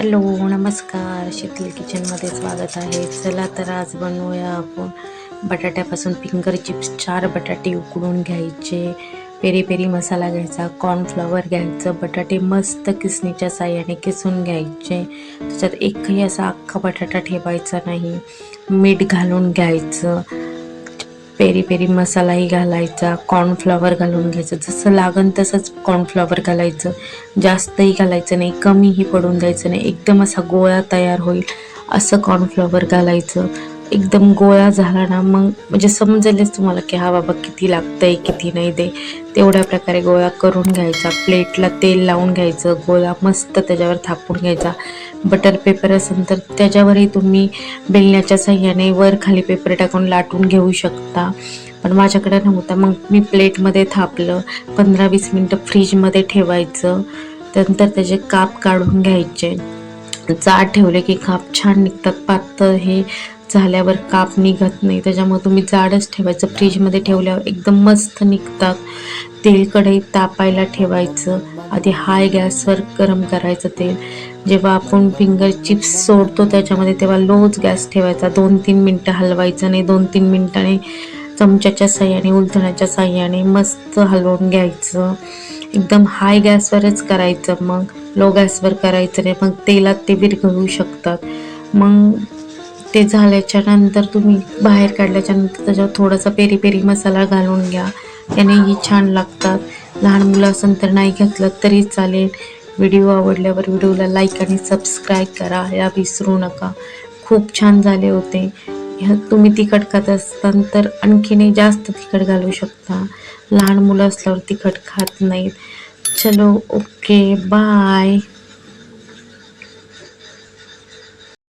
Hello नमस्कार. शीतल किचनमध्ये स्वागत आहे. चला तर आज बनवूया आपण बटाट्यापासून फिंगर चिप्स चार बटाटे उकडून घ्यायचे. पेरी पेरी मसाला घ्यायचा कॉर्नफ्लॉवर घ्यायचं बटाटे मस्त किसणीच्या साह्याने किसून घ्यायचे. त्याच्यात एकही असा अख्खा बटाटा ठेवायचा नाही. मीठ घालून घ्यायचं. पेरी पेरी मसालाही घालायचा कॉर्नफ्लॉवर घालून घ्यायचं. जसं लागन तसंच कॉर्नफ्लॉवर घालायचं. जास्तही घालायचं नाही कमीही पडून द्यायचं नाही. एकदम असा गोळा तयार होईल असं कॉर्नफ्लॉवर घालायचं. एकदम गोळा झाला ना मग म्हणजे समजेलच तुम्हाला की हा बाबा किती लागतं आहे किती नाही ते. तेवढ्या प्रकारे गोळा करून घ्यायचा. प्लेटला तेल लावून घ्यायचं. गोळा मस्त त्याच्यावर थापून घ्यायचा. बटर पेपर असेल तर त्याच्यावरही तुम्ही बेलण्याच्या साह्याने वर खाली पेपर टाकून लाटून घेऊ शकता. पण माझ्याकडे नव्हता. मग मी प्लेटमध्ये थापलं. पंधरा वीस मिनटं फ्रीजमध्ये ठेवायचं. त्यानंतर त्याचे काप काढून घ्यायचे. जाड ठेवले की काप छान निघतात. पातळ हे झाल्यावर काप निघत नाही. त्याच्यामुळे तुम्ही जाडच ठेवायचं. फ्रीजमध्ये ठेवल्यावर एकदम मस्त निघतात. तेल तापायला ठेवायचं. आधी हाय गॅसवर गरम करायचं तेल. जेव्हा आपण फिंगर चिप्स सोडतो त्याच्यामध्ये तेव्हा लोच गॅस ठेवायचा. दोन तीन मिनटं हलवायचं नाही. दोन तीन मिनटाने चमच्याच्या साह्याने उलथण्याच्या साह्याने मस्त हलवून घ्यायचं. एकदम हाय गॅसवरच करायचं मग. लो गॅसवर करायचं नाही. मग तेलात ते विरघळू शकतात. मग ते झाल्याच्यानंतर तुम्ही बाहेर काढल्याच्या नंतर त्याच्यावर थोडासा पेरी पेरी मसाला घालून घ्या. त्यानेही छान लागतात. लहान मुलं असेल तर नाही घेतलं तरी चालेल. व्हिडिओ आवडल्यावर व्हिडिओला लाईक आणि सबस्क्राईब करा. या विसरू नका. खूप छान झाले होते. ह्या तुम्ही तिखट खात असताल तर आणखीनही जास्त तिखट घालू शकता. लहान मुलं असल्यावर तिखट खात नाहीत. चलो ओके बाय